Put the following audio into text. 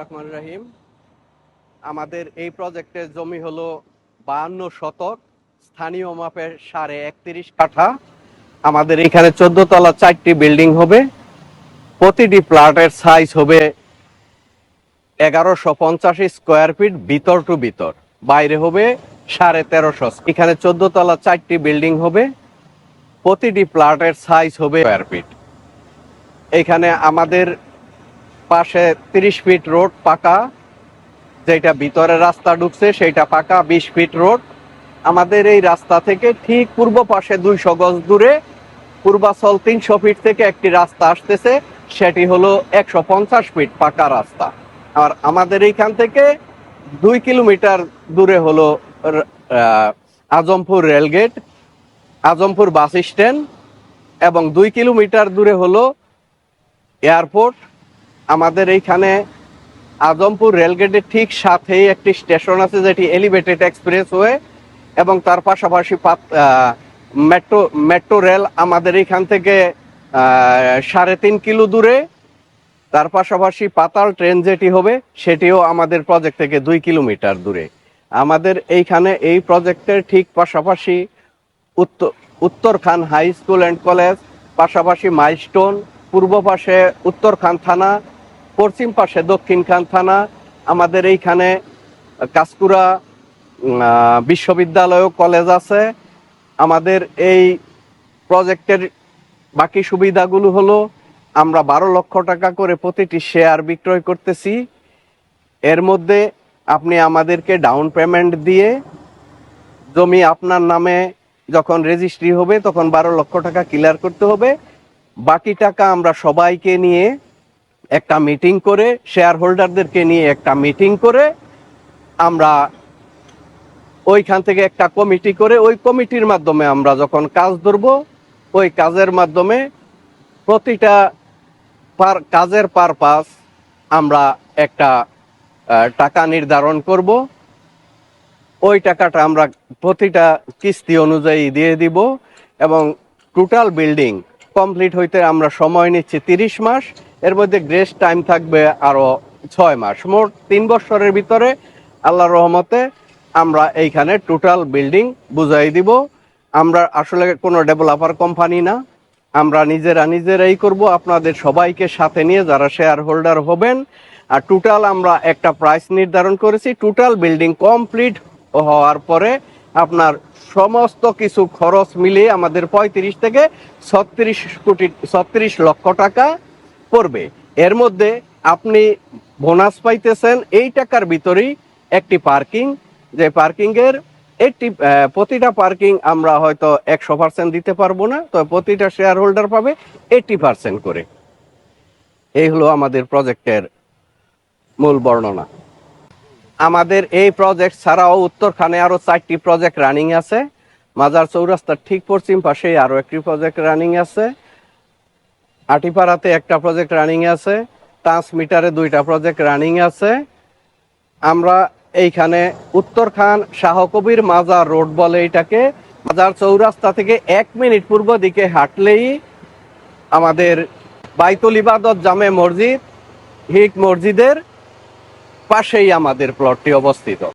রহমান রাহিম। আমাদের এই প্রজেক্টের জমি হলো বাহান্ন শতক, স্থানীয় মাপের সাড়ে একত্রিশ কাঠা। আমাদের এখানে চোদ্দ তলা চারটি বিল্ডিং হবে। প্রতিটি প্লাটের সাইজ হবে এগারোশো পঞ্চাশ স্কোয়ার ফিট ভিতর টু ভিতর। বাইরে হবে সাড়ে তেরোশো এখানে চোদ্দ তলা চারটি বিল্ডিং হবে। প্রতিটি প্লাটের সাইজ হবে স্কোয়ার ফিট এখানে আমাদের পাশে তিরিশ ফিট রোড পাকা, যেটা ভিতরে রাস্তা ঢুকছে সেটা পাকা, বিশ ফিট রোড। আমাদের এই রাস্তা থেকে ঠিক পূর্ব পাশে দুইশো গজ দূরে পূর্বাচল তিনশো ফিট থেকে একটি রাস্তা আসতেছে, সেটি হলো একশো পঞ্চাশ ফিট পাকা রাস্তা। আর আমাদের এইখান থেকে দুই কিলোমিটার দূরে হলো Azampur rail gate, Azampur bus stand, এবং দুই কিলোমিটার দূরে হলো এয়ারপোর্ট। আমাদের এইখানে আজমপুর রেলগেটের ঠিক সাথেই একটি স্টেশন আছে যেটি এলিভেটেড এক্সপ্রেস ওয়ে এবং তার পাশাপাশি মেট্রো মেট্রো রেল আমাদের এইখান থেকে সাড়ে তিন কিলো দূরে। তার পাশাপাশি পাতাল ট্রেন যেটি হবে সেটিও আমাদের প্রজেক্ট থেকে দুই কিলোমিটার দূরে। আমাদের এইখানে এই প্রজেক্টের ঠিক পাশাপাশি Uttar Khan high school and college পাশাপাশি মাইলস্টোন পূর্ব পাশে উত্তর খান থানা পশ্চিম পাশে দক্ষিণ খান থানা, আমাদের এইখানে কাসকুরা বিশ্ববিদ্যালয় কলেজ আছে। আমাদের এই প্রজেক্টের বাকি সুবিধাগুলো হলো, আমরা বারো লক্ষ টাকা করে প্রতিটি শেয়ার বিক্রয় করতেছি। এর মধ্যে আপনি আমাদেরকে ডাউন পেমেন্ট দিয়ে জমি আপনার নামে যখন রেজিস্ট্রি হবে, তখন বারো লক্ষ টাকা ক্লিয়ার করতে হবে। বাকি টাকা আমরা সবাইকে নিয়ে একটা মিটিং করে শেয়ার হোল্ডারদেরকে নিয়ে একটা মিটিং করে আমরা ওইখান থেকে একটা কমিটি করে ওই কমিটির মাধ্যমে আমরা যখন কাজ ধরব, ওই কাজের মাধ্যমে প্রতিটা পার, কাজের পারপাস আমরা একটা টাকা নির্ধারণ করব। ওই টাকাটা আমরা প্রতিটা কিস্তি অনুযায়ী দিয়ে দিব এবং টোটাল বিল্ডিং কমপ্লিট হইতে আমরা সময় নিচ্ছি তিরিশ মাস। এর মধ্যে গ্রেস টাইম থাকবে আরও ছয় মাস। মোট তিন বছরের ভিতরে আল্লাহ রহমতে আমরা এইখানে টোটাল বিল্ডিং বুঝাই দিব। আমরা আসলে কোনো ডেভেলপার কোম্পানি না। আমরা নিজেরা নিজেরাই করব। আপনাদের সবাইকে সাথে নিয়ে যারা শেয়ার হোল্ডার হবেন, আর টোটাল আমরা একটা প্রাইস নির্ধারণ করেছি। টোটাল বিল্ডিং কমপ্লিট হওয়ার পরে আপনার সমস্ত কিছু খরচ মিলিয়ে আমাদের পঁয়ত্রিশ থেকে ছত্রিশ কোটি, ছত্রিশ লক্ষ টাকা পড়বে। এর মধ্যে আপনি বোনাস পাইতেছেন এই টাকার ভিতরেই একটি পার্কিং। যে পার্কিং এর এইটি প্রতিটা পার্কিং আমরা হয়তো একশো পার্সেন্ট দিতে পারব না, তো প্রতিটা শেয়ার হোল্ডার পাবে এইটি পার্সেন্ট করে। এই হলো আমাদের প্রজেক্টের মূল বর্ণনা। আমাদের এই প্রজেক্ট ছাড়াও উত্তরখানে আরও চারটি প্রজেক্ট রানিং আছে। মাজার চৌরাস্তার ঠিক পশ্চিম পাশেই আরও একটি প্রজেক্ট রানিং আছে। আটিপাড়াতে একটা প্রজেক্ট রানিং আছে ট্রান্সমিটারে দুইটা প্রজেক্ট রানিং আছে। আমরা এইখানে উত্তরখান শাহকবির মাজার রোড বলে এটাকে, মাজার চৌরাস্তা থেকে এক মিনিট পূর্ব দিকে হাঁটলেই আমাদের বাইতুল ইবাদত জামে মসজিদ হিক মসজিদের পাশেই আমাদের প্লটটি অবস্থিত।